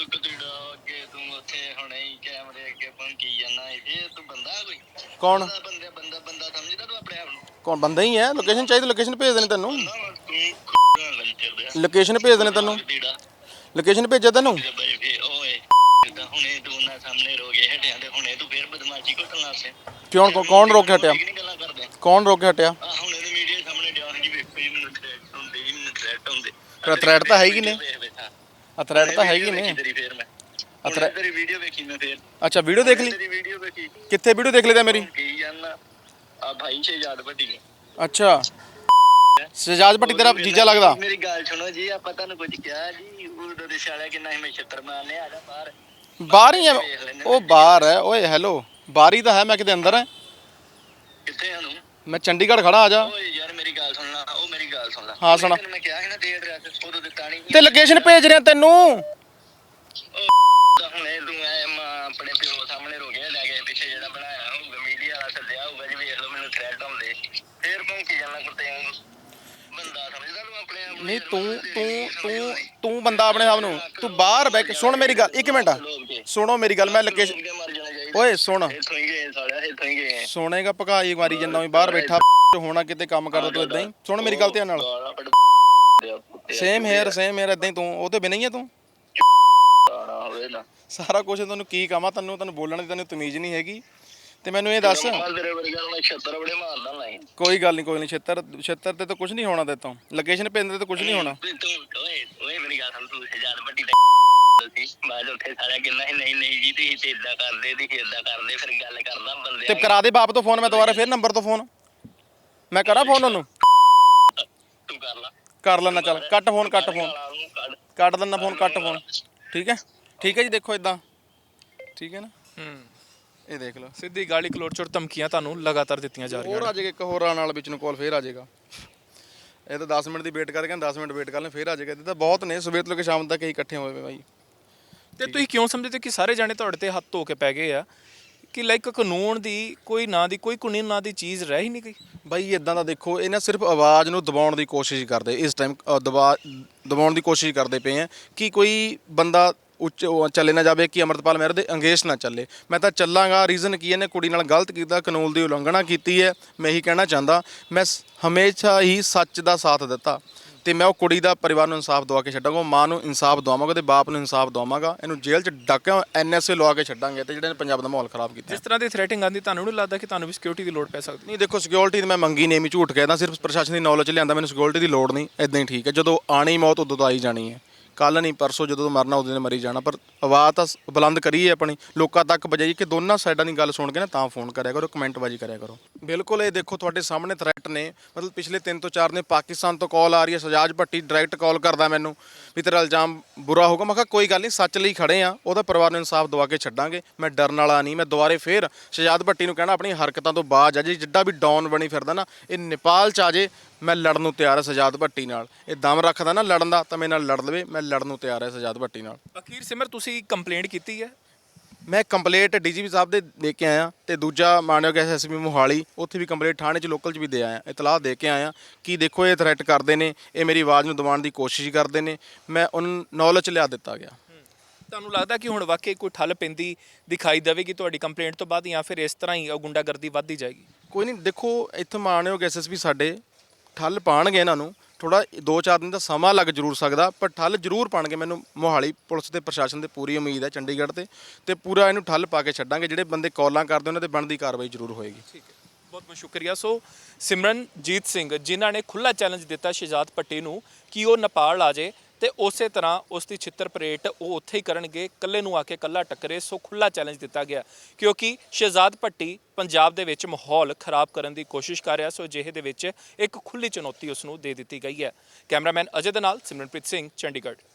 ਜਿਹੜਾ ਅੱਗੇ ਤੂੰ ਉੱਥੇ ਹੁਣੇ ਹੀ ਕੈਮਰੇ ਅੱਗੇ ਪਹੁੰਚੀ ਜਾਂਦਾ ਇਹ ਤੂੰ ਬੰਦਾ ਕੋਈ? ਕੌਣ? ਬੰਦਾ ਬੰਦਾ ਬੰਦਾ ਬੰਦਾ ਸਮਝਦਾ ਤੂੰ ਆਪਣੇ ਆਪ ਨੂੰ? ਕੌਣ ਬੰਦਾ ਹੀ ਹੈ? ਲੋਕੇਸ਼ਨ ਚਾਹੀਦੀ ਲੋਕੇਸ਼ਨ ਭੇਜ ਦੇਣੀ ਤੈਨੂੰ? ਨਾ ਤੂੰ ਲੰਚਰ ਦੇ ਲੋਕੇਸ਼ਨ ਭੇਜ ਦੇਣੀ ਤੈਨੂੰ? ਲੋਕੇਸ਼ਨ ਭੇਜਿਆ ਤੈਨੂੰ? ਬਈ ਫੇ ਓਏ ਜਿੱਦਾਂ ਹੁਣੇ ਤੂੰ ਨਾ ਸਾਹਮਣੇ ਰੋਗੇ ਹਟਿਆ ਤੇ ਹੁਣੇ ਤੂੰ ਫੇਰ ਬਦਮਾਸ਼ੀ ਕੋ ਕਰਨਾ ਸੇ ਕਿਉਂ ਕੌ- ਕੌਣ ਰੋਕ ਕੇ ਹਟਿਆ? ਗੱਲਾਂ ਕਰਦੇ। ਕੌਣ ਰੋਕ ਕੇ ਹਟਿਆ? ਆ ਹੁਣੇ ਤੇ ਮੀਡੀਆ ਸਾਹਮਣੇ ਡਿਆ ਜੀ ਵੇਖੋ ਜੀ ਮੈਨੂੰ ਥ੍ਰੈਟ ਹੁੰਦੇ ਜੀ ਮੈਨੂੰ ਥ੍ਰੈਟ ਹੁੰਦੇ। ਪਰ threat ਤਾਂ ਨੇ। ਵੇਖ ਬੈਠਾ। ਆ ਥ੍ਰੈਡ ਤਾਂ ਹੈਗੀ ਨੇ। ਤੇਰੀ ਫੇਰ ਮੈਂ। threat- ਤੇਰੀ ਵੀਡੀਓ ਵੇਖੀ ਮੈਂ ਫੇਰ। ਅੱਛਾ ਵੀਡੀਓ ਦੇਖ ਲਈ? ਤੇਰੀ ਵੀਡੀਓ ਵੇਖੀ ਕਿੱਥੇ ਵੀਡੀਓ ਦੇਖ ਲਈ ਤਾਂ ਮੇਰੀ? ਕੀ ਜਾਨਾ ਆ ਭਾਈ ਯਾਦ ਵੱਡੀ ਨੇ। ਅੱਛਾ। ਸਜਾਜ ਭੱਟੀ ਤੇਰਾ ਜੀਜਾ ਲੱਗਦਾ? ਮੇਰੀ ਗੱਲ ਸੁਣੋ ਜੀ ਆਪਾਂ ਤੁਹਾਨੂੰ ਕੁਝ ਕਿਹਾ ਜੀ ਉਦੋਂ ਦੇ ਸਾਲਿਆ ਕਿੰਨਾ ਹੀ ਮੈਂ ਛੱਤਰ ਮਾਰਨੇ ਆ ਜਾ ਬਾਹਰ। ਬਾਹਰ ਹੀ ਹੈ ਉਹ ਬਾਹਰ ਹੈ। ਓਏ ਹੈਲੋ ਬਾਹਰ ਹੀ ਤਾਂ ਹੈ ਮੈਂ ਕਿਤੇ ਅੰਦਰ ਹੈ। ਕਿੱਥੇ ਆ ਨੂੰ ਮੈਂ ਚੰਡੀਗੜ੍ਹ ਖੜਾ ਆ ਜਾ। ਓਏ ਯਾਰ ਮੇਰੀ ਗੱਲ ਸੁਣ ਲਾ ਉਹ ਮੇਰੀ ਗੱਲ ਸੁਣ ਲਾ। ਹਾਂ, ਸੁਣਾ। ਤੈਨੂੰ ਮੈਂ ਕਿਹਾ ਸੀ ਨਾ ਦੇ ਐਡਰੈਸ ਉਦੋਂ ਦਿੱਤਾ ਨਹੀਂ ਤੇ ਲੋਕੇਸ਼ਨ ਭੇਜ ਰਿਹਾ ਤੈਨੂੰ। ਹੁਣੇ ਤੂੰ ਐ ਮਾਂ ਆਪਣੇ ਪਿਓ ਸਾਹਮਣੇ ਰੋ ਗਿਆ ਲੈ ਕੇ ਪਿੱਛੇ ਜਿਹੜਾ ਬਣਾਇਆ ਹੋਊਗਾ ਮੀਡੀਆ ਵਾਲਾ ਸੱਦਿਆ ਹੋਊਗਾ ਜੀ ਵੇਖ ਲਓ ਮੈਨੂੰ ਥ੍ਰੈਟ ਹੁੰਦੇ ਫੇਰ ਭੌਂਕੀ ਜਾਣਾ ਕੁੱਤੇ ਬੰਦਾ ਸਮਝਦਾ ਤੂੰ ਆਪਣੇ ਆਪ ਨੂੰ ਨਹੀਂ ਯਾਰ, ਤੂੰ ਤੂੰ ਸਮਝਦਾ ਤੂੰ। ਤੂੰ ਬੰਦਾ ਆਪਣੇ ਆਪ ਨੂੰ। ਤੂੰ ਬਾਹਰ ਬੈ ਕੇ ਸੁਣ ਮੇਰੀ ਗੱਲ ਇੱਕ ਮਿੰਟ। ਸੁਣੋ ਮੇਰੀ ਗੱਲ ਮੈਂ ਲੋਕੇਸ਼ਨ ਓਏ ਸੁਣ। ਇੱਥੋਂ ਹੀ ਗਏ ਸਾਲਿਆ ਇੱਥੋਂ ਹੀ ਗਏ। ਸੋਨੇਗਾ ਭਗਾਈ ਮਾਰੀ ਜੰਨਾ ਵੀ ਬਾਹਰ ਬੈਠਾ ਹੋਣਾ ਕਿਤੇ ਕੰਮ ਕਰਦਾ ਤੂੰ ਇਦਾਂ ਹੀ। ਸੁਣ ਮੇਰੀ ਗੱਲ ਧਿਆਨ ਨਾਲ। ਗਾਲਾਂ ਕੱਢ ਦਿਆ ਕੁੱਤੇ ਸੇਮ ਹੇਅਰ ਸੇਮ ਹੇਅਰ ਇਦਾਂ ਹੀ ਤੂੰ। ਉਹ ਤੇ ਬਿਨਾਂ ਹੀ ਆ ਤੂੰ। ਗਾਲਾਂ ਹੋਵੇ ਨਾ। ਸਾਰਾ ਕੁਝ ਤੈਨੂੰ ਕੀ ਕਹਾਂ ਤੈਨੂੰ ਤੈਨੂੰ ਬੋਲਣ ਦੀ ਤੈਨੂੰ ਤਮੀਜ਼ ਨਹੀਂ ਹੈਗੀ। ਤੇ ਮੈਨੂੰ ਇਹ ਦੱਸ। ਮਾਲ ਤੇਰੇ ਵਰਗਾ ਨੂੰ ਮੈਂ ਛੱਤਰ ਬੜੇ ਮਾਰਦਾ ਨਹੀਂ ਕੋਈ ਗੱਲ ਨਹੀਂ ਕੋਈ ਨਹੀਂ। ਛੇਤਰ ਛੇਤਰ ਤੇ ਤਾਂ ਕੁਝ ਨਹੀਂ ਹੋਣਾ ਤੇ ਤੋਂ। ਲੋਕੇਸ਼ਨ ਪੈਂਦੇ ਤੇ ਕੁਝ ਨਹੀਂ ਹੋਣਾ। ਤੂੰ ਤੂੰ ਓਏ ਓਏ ਮੇਰੀ ਗੱਲ ਸੁਣ ਤੂੰ ਹਜ਼ਾਰ ਵੱਡੀ ਸੀ। ਬਾਅਦ ਉੱਥੇ ਸਾਰਾ ਕਿੰਨਾ ਸੀ ਨਹੀਂ ਨਹੀਂ ਜੀ ਤੁਸੀਂ ਤੇ ਇਦਾਂ ਕਰਦੇ ਤੁਸੀਂ ਇਦਾਂ ਕਰਦੇ ਫਿਰ ਗੱਲ ਕਰਦਾ ਬੰਦੇ ਤੇ ਕਰਾ ਦੇ ਬਾਪ ਤੋਂ ਫੋਨ ਮੈਂ ਦੁਬਾਰਾ ਫੇਰ ਨੰਬਰ ਤੋਂ ਫੋਨ। ਮੈਂ ਕਰਾਂ ਫੋਨ ਉਹਨੂੰ? ਤੂੰ ਕਰ ਲਾ। ਕਰ ਲੈਣਾ ਚੱਲ। Cut phone cut phone. ਕੱਟ ਦਿੰਦਾ ਫੋਨ ਕੱਟ ਫੋਨ। ਠੀਕ ਹੈ? ਠੀਕ ਹੈ ਜੀ ਦੇਖੋ ਇਦਾਂ ਠੀਕ ਹੈ ਨਾ? ਹੂੰ। ਇਹ ਦੇਖ ਲਓ ਸਿੱਧੀ ਗਾਲੀ ਕਲੋੜ ਚੋੜ ਧਮਕੀਆਂ ਤੁਹਾਨੂੰ ਲਗਾਤਾਰ ਦਿੱਤੀਆਂ ਜਾ ਰਹੀਆਂ ਹੋਰ ਆ ਜਾਏਗਾ ਇੱਕ ਹੋਰ ਆਉਣ ਵਾਲਾ ਵਿੱਚ ਨੂੰ ਕਾਲ ਫੇਰ ਆ ਜਾਏਗਾ। ਇਹ ਤਾਂ 10 ਮਿੰਟ ਦੀ ਵੇਟ ਕਰਕੇ 10 ਮਿੰਟ ਵੇਟ ਕਰ ਲੈ ਫੇਰ ਆ ਜਾਏਗਾ। ਇਹ ਤਾਂ ਬਹੁਤ ਨੇ ਸਵੇਰ ਤੋਂ ਲੈ ਕੇ ਸ਼ਾਮ ਤੱਕ ਹੀ ਇਕੱਠੇ ਹੋਏ ਵੇ ਬਾਈ। ਤੇ ਤੁਸੀਂ ਕਿਉਂ ਸਮਝਦੇ ਕਿ ਸਾਰੇ ਜਾਣੇ ਤੁਹਾਡੇ ਤੇ ਹੱਥ ਧੋ ਕੇ ਪੈ ਗਏ ਆ? ਕਿ ਲਾਈਕ ਕਾਨੂੰਨ ਦੀ ਕੋਈ ਨਾਂ ਦੀ, ਕੋਈ ਕਾਨੂੰਨ ਨਾਂ ਦੀ ਚੀਜ਼ ਰਹਿ ਹੀ ਨਹੀਂ ਗਈ? ਬਾਈ ਇਦਾਂ ਦਾ ਦੇਖੋ, ਇਹ ਨਾ ਸਿਰਫ ਆਵਾਜ਼ ਨੂੰ ਦਬਾਉਣ ਦੀ ਕੋਸ਼ਿਸ਼ ਕਰਦੇ, ਇਸ ਟਾਈਮ ਦਬਾ, ਦਬਾਉਣ ਦੀ ਕੋਸ਼ਿਸ਼ ਕਰਦੇ ਪਏ ਆ ਕਿ ਕੋਈ ਬੰਦਾ ਉੱਚ, ਉਹ ਚੱਲੇ ਨਾ ਜਾਵੇ, ਕਿ ਅਮਰਤਪਾਲ ਮਹਿਰ ਦੇ ਅੰਗੇਸ਼ ਨਾ ਚੱਲੇ। ਮੈਂ ਤਾਂ ਚੱਲਾਂਗਾ ਰੀਜ਼ਨ ਕੀ ਇਹਨੇ ਕੁੜੀ ਨਾਲ ਗਲਤ ਕੀਤਾ, ਕਾਨੂੰਨ ਦੀ ਉਲੰਘਣਾ ਕੀਤੀ ਹੈ, ਮੈਂ ਇਹੀ ਕਹਿਣਾ ਚਾਹੁੰਦਾ, ਮੈਂ ਹਮੇਸ਼ਾ ਹੀ ਸੱਚ ਦਾ ਸਾਥ ਦਿੱਤਾ। ਤੇ ਮੈਂ ਉਹ ਕੁੜੀ ਦਾ ਪਰਿਵਾਰ ਨੂੰ ਇਨਸਾਫ ਦਵਾ ਕੇ ਛੱਡਾਂਗਾ ਉਹ ਮਾਂ ਨੂੰ ਇਨਸਾਫ ਦਵਾਵਾਂਗਾ ਤੇ ਬਾਪ ਨੂੰ ਇਨਸਾਫ ਦਵਾਵਾਂਗਾ ਇਹਨੂੰ ਜੇਲ੍ਹ 'ਚ ਡਾਕਿਆ ਐਨਐਸਏ ਲਵਾ ਕੇ ਛੱਡਾਂਗੇ ਤੇ ਜਿਹੜੇ ਨੇ ਪੰਜਾਬ ਦਾ ਮਾਹੌਲ ਖਰਾਬ ਕੀਤਾ। ਜਿਸ ਤਰ੍ਹਾਂ ਦੀ ਥ੍ਰੈਟਿੰਗ ਆਂਦੀ ਤੁਹਾਨੂੰ ਨਹੀਂ ਲੱਗਦਾ ਕਿ ਤੁਹਾਨੂੰ ਵੀ ਸਿਕਿਉਰਿਟੀ ਦੀ ਲੋੜ ਪੈ ਸਕਦੀ? ਨਹੀਂ ਦੇਖੋ ਸਿਕਿਉਰਿਟੀ ਮੈਂ ਮੰਗੀ ਨਹੀਂ ਮੈਂ ਝੂਠ ਕਹਿਦਾ ਸਿਰਫ ਪ੍ਰਸ਼ਾਸਨ ਦੀ ਨੌਲੇਜ ਲਿਆਂਦਾ ਮੈਨੂੰ ਸਿਕਿਉਰਿਟੀ ਦੀ ਲੋੜ ਨਹੀਂ ਇਦਾਂ ਹੀ ਠੀਕ ਹੈ ਜਦੋਂ ਆਣੀ ਮੌਤ ਉਦੋਂ ਤਾਂ ਆਈ ਜਾਣੀ ਹੈ। ਕੱਲ ਨਹੀਂ, ਪਰਸੋਂ ਜਦੋਂ ਮਰਨਾ, ਉਦੋਂ ਨੇ ਮਰੀ ਜਾਣਾ। ਪਰ ਆਵਾਜ਼ ਤਾਂ ਸ- ਬੁਲੰਦ ਕਰੀਏ ਆਪਣੀ। ਲੋਕਾਂ ਤੱਕ ਵਜਾਈਏ ਕਿ ਦੋਨਾਂ ਸਾਈਡਾਂ ਦੀ ਗੱਲ ਸੁਣ ਕੇ ਨਾ, ਤਾਂ ਫੋਨ ਕਰਿਆ ਕਰੋ ਕਮੈਂਟ ਬਾਜੀ ਕਰਿਆ ਕਰੋ। ਬਿਲਕੁਲ, ਇਹ ਦੇਖੋ, ਤੁਹਾਡੇ ਸਾਹਮਣੇ ਥ੍ਰੈਟ ਨੇ। ਮਤਲਬ ਪਿਛਲੇ 3 ਤੋਂ 4 ਦਿਨ ਪਾਕਿਸਤਾਨ ਤੋਂ ਕਾਲ ਆ ਰਹੀ ਹੈ, ਸਜਾਜ ਭੱਟੀ ਡਾਇਰੈਕਟ ਕਾਲ ਕਰਦਾ ਮੈਨੂੰ। ਵੀ ਤੇਰਾ ਇਲਜ਼ਾਮ ਬੁਰਾ ਹੋਊਗਾ। ਮੈਂ ਕਿਹਾ, ਕੋਈ ਗੱਲ ਨਹੀਂ, ਸੱਚ ਲਈ ਖੜੇ ਆ ਉਹਦਾ ਪਰਿਵਾਰ ਨੂੰ ਇਨਸਾਫ ਦਵਾ ਕੇ ਛੱਡਾਂਗੇ। ਮੈਂ ਡਰਨ ਵਾਲਾ ਨਹੀਂ, ਮੈਂ ਦੁਬਾਰੇ ਫੇਰ ਸਜਾਦ ਭੱਟੀ ਨੂੰ ਕਹਿਣਾ ਆਪਣੀ ਹਰਕਤਾਂ ਤੋਂ ਬਾਜ ਆ। ਜੇ ਜਿੱਡਾ ਵੀ ਡਾਊਨ ਬਣੀ ਫਿਰਦਾ ਨਾ, ਇਹ ਨੇਪਾਲ ਚ ਆ ਜੇ ਮੈਂ ਲੜਨ ਨੂੰ ਤਿਆਰ ਹਾਂ ਸਜਾਦ ਭੱਟੀ ਨਾਲ। ਇਹ ਦਮ ਰੱਖਦਾ ਨਾ ਲੜਨ ਦਾ ਤਾਂ ਮੇਰੇ ਨਾਲ ਲੜ ਲਵੇ ਮੈਂ ਲੜਨ ਨੂੰ ਤਿਆਰ ਹਾਂ ਸਜਾਦ ਭੱਟੀ ਨਾਲ। ਅਖੀਰ ਸਿਮਰ ਤੁਸੀਂ ਕੰਪਲੇਂਟ ਕੀਤੀ ਹੈ? ਮੈਂ ਕੰਪਲੇਂਟ ਡੀਜੀਪੀ ਸਾਹਿਬ ਦੇ ਦੇ ਕੇ ਆਇਆ ਤੇ ਦੂਜਾ ਮਾਨਯੋਗ ਐਸਐਸਪੀ ਮੋਹਾਲੀ ਉੱਥੇ ਵੀ ਕੰਪਲੇਂਟ ਥਾਣੇ 'ਚ ਲੋਕਲ 'ਚ ਵੀ ਦੇ ਆਇਆ ਇਤਲਾਹ ਦੇ ਕੇ ਆਇਆ ਕਿ ਦੇਖੋ ਇਹ ਥ੍ਰੈਟ ਕਰਦੇ ਨੇ ਇਹ ਮੇਰੀ ਆਵਾਜ਼ ਨੂੰ ਦਬਾਉਣ ਦੀ ਕੋਸ਼ਿਸ਼ ਕਰਦੇ ਨੇ ਮੈਂ ਉਹਨਾਂ ਨੌਲੇਜ ਲਿਆ ਦਿੱਤਾ ਗਿਆ। ਤੁਹਾਨੂੰ ਲੱਗਦਾ ਕਿ ਹੁਣ ਵਾਕਈ ਕੋਈ ਠੱਲ ਪੈਂਦੀ ਦਿਖਾਈ ਦੇਵੇਗੀ ਤੁਹਾਡੀ ਕੰਪਲੇਂਟ ਤੋਂ ਬਾਅਦ ਜਾਂ ਫਿਰ ਇਸ ਤਰ੍ਹਾਂ ਹੀ ਉਹ ਗੁੰਡਾਗਰਦੀ ਵੱਧਦੀ ਜਾਏਗੀ? ਕੋਈ ਨਹੀਂ ਦੇਖੋ ਇੱਥੇ ਮਾਨਯੋਗ ਐਸਐਸਪੀ ਸਾਡੇ ਠੱਲ ਪਾਣਗੇ ਇਹਨਾਂ ਨੂੰ ਥੋੜਾ 2-4 ਦਿਨ ਦਾ ਸਮਾਂ ਲੱਗ ਜ਼ਰੂਰ ਸਕਦਾ, ਪਰ ਠੱਲ ਜ਼ਰੂਰ ਪਾਣਗੇ ਮੈਨੂੰ ਮੋਹਾਲੀ ਪੁਲਿਸ ਤੇ ਪ੍ਰਸ਼ਾਸਨ ਤੇ ਪੂਰੀ ਉਮੀਦ ਹੈ ਚੰਡੀਗੜ੍ਹ ਤੇ ਤੇ ਪੂਰਾ ਇਹਨੂੰ ਠੱਲ ਪਾ ਕੇ ਛੱਡਾਂਗੇ, ਜਿਹੜੇ ਬੰਦੇ ਕਾਲਾਂ ਕਰਦੇ ਉਹਨਾਂ ਤੇ ਬਣਦੀ ਕਾਰਵਾਈ ਜ਼ਰੂਰ ਹੋਏਗੀ। ਠੀਕ ਹੈ। ਬਹੁਤ ਬਹੁਤ ਸ਼ੁਕਰੀਆ। ਸੋ ਸਿਮਰਨਜੀਤ ਸਿੰਘ, ਜਿਨ੍ਹਾਂ ਨੇ ਖੁੱਲਾ ਚੈਲੰਜ ਦਿੱਤਾ ਸ਼ਹਿਜ਼ਾਦ ਭੱਟੀ ਨੂੰ ਕਿ ਉਹ ਨੇਪਾਲ ਆ ਜਾਏ ਤੇ ਉਸੇ ਤਰ੍ਹਾਂ ਉਸ ਦੀ ਛਿੱਤਰ ਪਰੇਟ ਉਹ ਉੱਥੇ ਹੀ ਕਰਨਗੇ, ਇਕੱਲੇ ਨੂੰ ਆ ਕੇ ਇਕੱਲਾ ਟੱਕਰੇ, ਸੋ ਖੁੱਲਾ ਚੈਲੰਜ ਦਿੱਤਾ ਗਿਆ। ਕਿਉਂਕਿ ਸ਼ਹਿਜ਼ਾਦ ਭੱਟੀ ਪੰਜਾਬ ਦੇ ਵਿੱਚ ਮਾਹੌਲ ਖਰਾਬ ਕਰਨ ਦੀ ਕੋਸ਼ਿਸ਼ ਕਰ ਰਿਹਾ, ਸੋ ਅਜਿਹੇ ਦੇ ਵਿੱਚ ਇੱਕ ਖੁੱਲੀ ਚੁਣੌਤੀ ਉਸ ਨੂੰ ਦੇ ਦਿੱਤੀ ਗਈ ਹੈ। ਕੈਮਰਾਮੈਨ ਅਜੇ ਦੇ ਨਾਲ ਸਿਮਰਨਪ੍ਰੀਤ ਸਿੰਘ, ਚੰਡੀਗੜ੍ਹ।